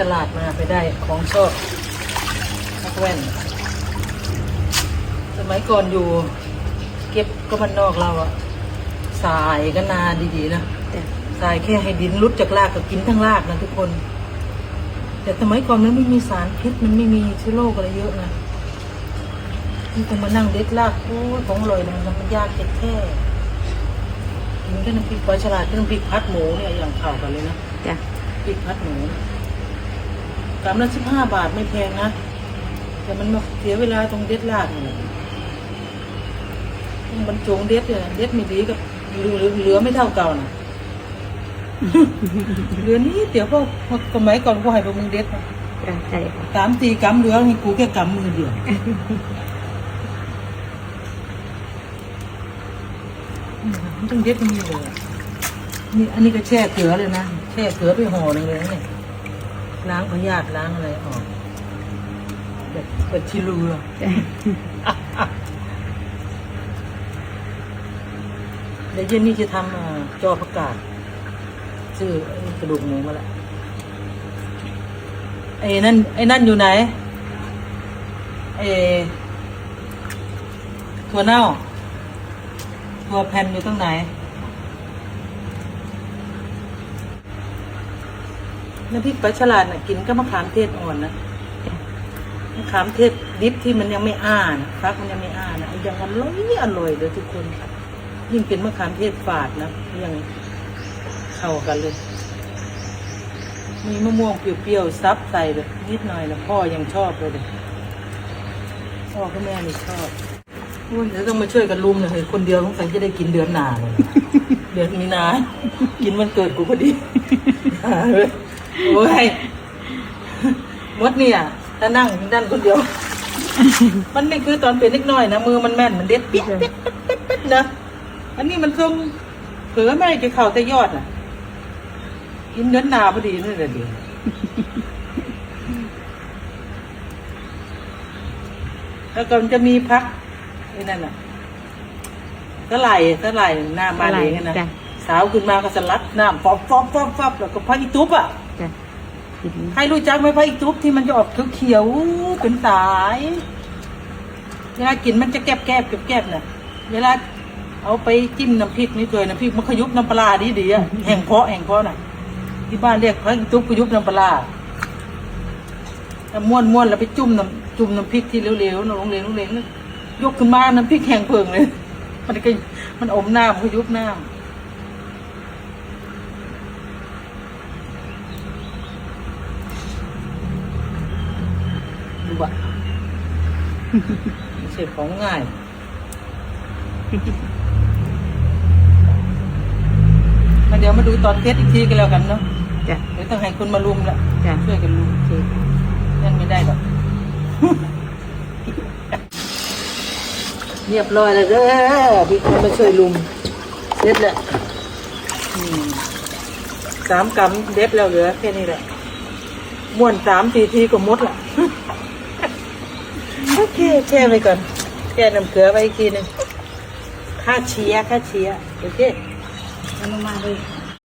ตลาดมาไปได้ของชอบนักแว่น สมัยก่อนอยู่ เก็บก็มันนอกเราอะสายก็นาดีๆนะจ้ะสายแค่ให้ดินรุดจากรากก็กินทั้งรากนะทุกคน แต่สมัยก่อนมันไม่มีสารพิษมันไม่มีเชื้อโรคอะไรเยอะนะที่ต้องมานั่งเด็ดรากโอ้ยของอร่อยนะมันยากเก็ดแค่กินแค่น้ำพริกปลาฉลาดกับน้ำพริกพัดหมูเนี่ยอย่างเข่ากันเลยนะจ้ะพริกพัดหมู กรัมละสิบห้าบาทไม่แพงนะ แต่มันมาเสียเวลาตรงเด็ดรากนี่แหละต้องบรรจงเด็ดเนี่ยเด็ดไม่ดีกับเหลือเหลือไม่เท่าเก่านะเหลือนี้เดี๋ยวพวกสมัยก่อนกูให้พวกมึงเด็ดนะจ้ะใช่ค่ะสามสี่กำเหลือให้กูแค่กำมือเดียวอืมต้องเด็ดมันเลยอะนี่อันนี้ก็แช่เกลือเลยนะ แช่เกลือไปห่อหนึ่งเลยนะเนี่ย ล้างพยาธิล้างอะไรออกแบบแบบชิลูอะจ้ะเดี๋ยวเย็นนี้จะทำอ่าจอประกาศชื่อไอ้กระดูกหมูมาละไอ้นั่นไอ้นั่นอยู่ไหนไอ้ถั่วเน่าถั่วแผ่นอยู่ตรงไหน น้ำพริกปลาฉลาดน่ะกินก็มะขามเทศอ่อนนะมะขามเทศดิบที่มันยังไม่อ้านะฟักมันยังไม่อ้านะยังอร่อยอร่อยเลยทุกคน ยิ่งเป็นมะขามเทศฝาดนะยังเข้ากันเลยมีมะม่วงเปรี้ยวๆซับใส่แบบนิดหน่อยแล้วพ่อยังชอบเลยเลยพ่อกับแม่นี่ชอบโอ้ยเดี๋ยวต้องมาช่วยกันลุมเลยเฮ้ยคนเดียวสงสัยจะได้กินเดือนหนาเลยเดือนมีนา กินวันเกิดกูพอดีหาเลย โอ้ยมดเนี่ยถ้านั่งด้านคนเดียว มันไม่คือตอนเป็นเล็กน้อยนะมือมันแม่นมันเด็ดปิ๊ดปิ๊ดปิ๊ดปิ๊ดปิ๊ดนะอันนี้มันทรงเผือแม่จะเข่าแต่ยอดอะ กินเนื้อหนาพอดีนี่แหละดีแล้วก็มันจะมีพักไอ้นั่นน่ะสไลด์สไลด์หน้ามาเองนะจ้ะสาวขึ้นมาก็สลัดน้ำฟอบฟอบฟอบฟอบแล้วก็พักอีตุ๊บอะ จ้ะกินใครรู้จักไหมพระอีตุ๊บที่มันจะออกเขียวๆเป็นสายเวลากินมันจะแกบแกบแกบแกบน่ะเวลาเอาไปจิ้มน้ำพริกนี่เคยน้ำพริกมันขยุบน้ำปลาดีดีๆอะแห้งเพาะแห้งเพาะน่ะ ที่บ้านเรียกพระอีตุ๊บขยุบน้ำปลาแล้วม้วนม้วนๆแล้วไปจุ่มน้ำจุ่มน้ำพริกที่เหลวๆน้ำเหลวๆเหลวๆยกขึ้นมาน้ำพริกแห้งเพิงเลย มันก็มันอมน้ำขยุบน้ำ บะไม่ใช่ของง่ายมาเดี๋ยวมาดูตอนเทสอีกทีกันแล้วกันเนาะจ้ะเดี๋ยวต้องให้คนมารุมละจ้ะช่วยกันรุมโอเคยังไม่ได้หรอกเรียบร้อยแล้วเด้อพี่คนมาช่วยลุมเด็ดแล้วอืมสามกำเด็ดแล้วเหลือแค่นี้แหละม้วนสามสี่ทีก็หมดละ โอเคแช่ไปก่อนแช่น้ำเกลือไว้อีกทีหนึ่งค่าเชียค่าเชียโอเคเอาลงมาเลย